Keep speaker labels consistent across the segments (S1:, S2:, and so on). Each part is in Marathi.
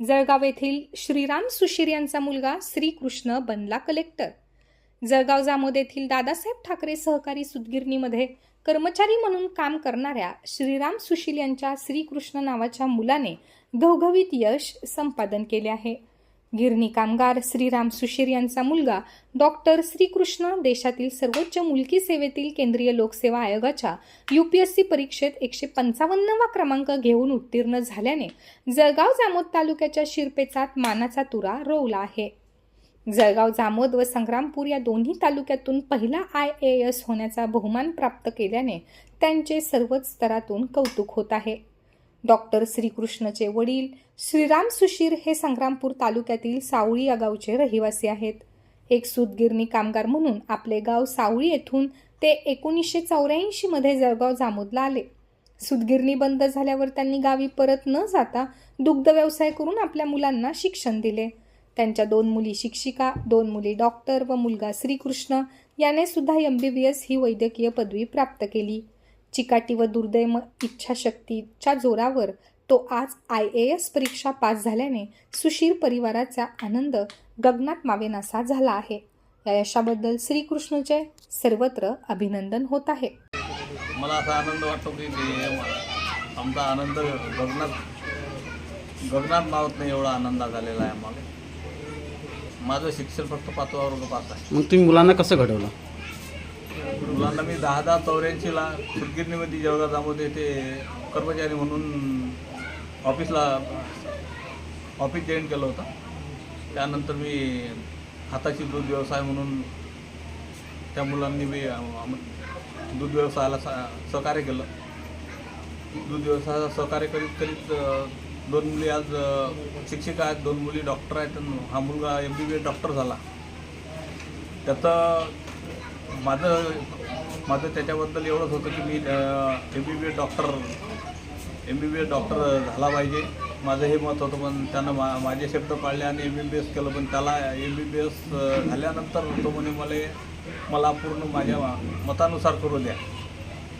S1: जळगाव येथील श्रीराम सुशीर यांचा मुलगा श्रीकृष्ण बनला कलेक्टर जळगाव जामोद येथील दादासाहेब ठाकरे सहकारी सुतगिरणीमध्ये कर्मचारी म्हणून काम करणाऱ्या श्रीराम सुशील यांच्या श्रीकृष्ण नावाच्या मुलाने घवघवीत यश संपादन केले आहे. गिरणी कामगार श्रीराम सुशीर यांचा मुलगा डॉक्टर श्रीकृष्ण देशातील सर्वोच्च मुलकी सेवेतील केंद्रीय लोकसेवा आयोगाच्या यू पी एस सी परीक्षेत एकशे पंचावन्नवा क्रमांक घेऊन उत्तीर्ण झाल्याने जळगाव जामोद तालुक्याच्या शिरपेचात मानाचा तुरा रोवला आहे. जळगाव जामोद व संग्रामपूर या दोन्ही तालुक्यातून पहिला आय ए एस होण्याचा बहुमान प्राप्त केल्याने त्यांचे सर्वच स्तरातून कौतुक होत आहे. डॉक्टर श्रीकृष्णचे वडील श्रीराम सुशीर हे संग्रामपूर तालुक्यातील सावळी या गावचे रहिवासी आहेत. एक सूतगिरणी कामगार म्हणून आपले गाव सावळी येथून ते एकोणीसशे चौऱ्याऐंशीमध्ये जळगाव जामोदला आले. सुतगिरणी बंद झाल्यावर त्यांनी गावी परत न जाता दुग्ध व्यवसाय करून आपल्या मुलांना शिक्षण दिले. त्यांच्या दोन मुली शिक्षिका दोन मुली डॉक्टर व मुलगा श्रीकृष्ण याने सुद्धा एम बी बी एस ही वैद्यकीय पदवी प्राप्त केली. चिकाटी व दुर्दैव इच्छाशक्तीच्या जोरावर तो आज आय ए एस परीक्षा पास झाल्याने सुशीर परिवाराचा आनंद गगनात मावेनासा झाला आहे. या यशाबद्दल श्रीकृष्णचे सर्वत्र अभिनंदन होत आहे.
S2: मला असा आनंद वाटतो की आमचा आनंद गगनात गगनात मावत नाही एवढा आनंद झालेला आहे आम्हाला. माझं शिक्षण फक्त पाचवा वर्ग पास आहे.
S3: मग तुम्ही मुलांना कसं घडवलं?
S2: मुलांना मी दहा दहा चौऱ्याऐंशीला सुटगिरणीमध्ये जळगाव जामध्ये ते कर्मचारी म्हणून ऑफिसला ऑफिस जॉईन केलं होतं. त्यानंतर मी हाताची दूध व्यवसाय म्हणून त्या मुलांनी मी दूध व्यवसायाला सहकार्य केलं. दूध व्यवसायाला सहकार्य करीत करीत दोन मुली आज शिक्षिका आहेत दोन मुली डॉक्टर आहेत हा मुलगा M B B S doctor झाला. त्याचं माझं माझं त्याच्याबद्दल एवढंच होतं की मी M B B S doctor M B B S doctor झाला पाहिजे. माझं हे मत होतं पण त्यानं मा माझे शब्द पाळले आणि एम बी बी एस केलं पण त्याला एम बी बी एस झाल्यानंतर तो म्हणे मला मला पूर्ण माझ्या मतानुसार करू द्या.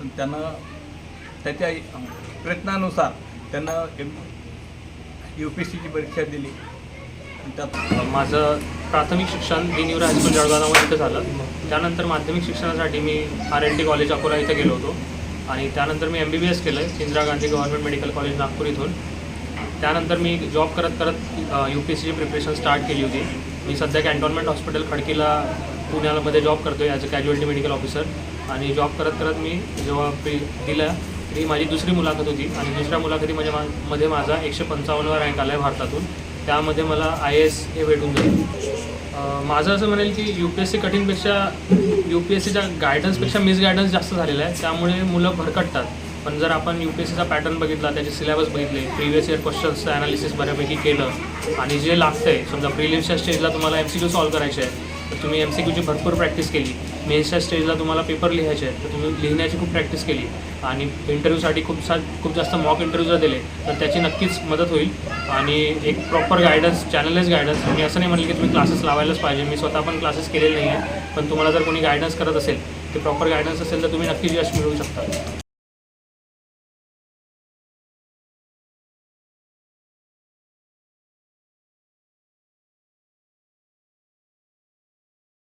S2: पण त्यानं त्याच्या प्रयत्नानुसार त्यानं एम यू पी सीची परीक्षा दिली.
S4: माझं प्राथमिक शिक्षण दिन हायस्कूल जळगावमध्ये इथं झालं. त्यानंतर माध्यमिक शिक्षणासाठी मी R L T college Akola इथे गेलो होतो. आणि त्यानंतर मी एम बी बी एस केलं आहे Indira Gandhi government medical college Nagpur इथून. त्यानंतर मी जॉब करत करत यू पी एस सीची प्रिपरेशन स्टार्ट केली होती. मी सध्या कॅन्टोन्मेंट हॉस्पिटल खडकीला पुण्यामध्ये जॉब करतो आहे as a casualty medical officer आणि जॉब करत करत मी जेव्हा प्री दिलं ती माझी दुसरी मुलाखत होती. आणि दुसऱ्या मुलाखतीमध्ये मा मध्ये माझा एकशे पंचावन्नवा रँक आला आहे भारतातून. त्यामध्ये मला आय एस हे भेटून जाईल. माझं असं म्हणेल की यू पी एस सी कठीणपेक्षा यू पी एस सीच्या गायडन्सपेक्षा मिसगायडन्स जास्त झालेला आहे. त्यामुळे मुलं भरकटतात. पण जर आपण यू पी एस सीचा पॅटर्न बघितला त्याचे सिलेबस बघितले प्रिव्हियस इयर क्वेश्चन्सचं ॲनालिसिस बऱ्यापैकी केलं आणि जे लागतं आहे समजा प्रिलिम्सच्या स्टेजला तुम्हाला एम सी क्यू सॉल्व करायचे आहे तर तुम्ही एम सी क्यूची भरपूर प्रॅक्टिस केली. मेन्सच्या स्टेजला तुम्हाला पेपर लिहायचे आहेत. तर तुम्ही लिहिण्याची खूप प्रॅक्टिस केली. आणि इंटरव्ह्यूसाठी खूप सा खूप जास्त मॉक इंटरव्ह्यू जर दिले तर त्याची नक्कीच मदत होईल. आणि एक प्रॉपर गायडन्स चॅनलाइज गायडन्स मी असं नाही म्हणलं की तुम्ही क्लासेस लावायलाच पाहिजे. मी स्वतः पण क्लासेस केलेले नाही आहे पण तुम्हाला जर कोणी गायडन्स करत असेल ते प्रॉपर गायडन्स असेल तर तुम्ही नक्कीच यश मिळवू शकता.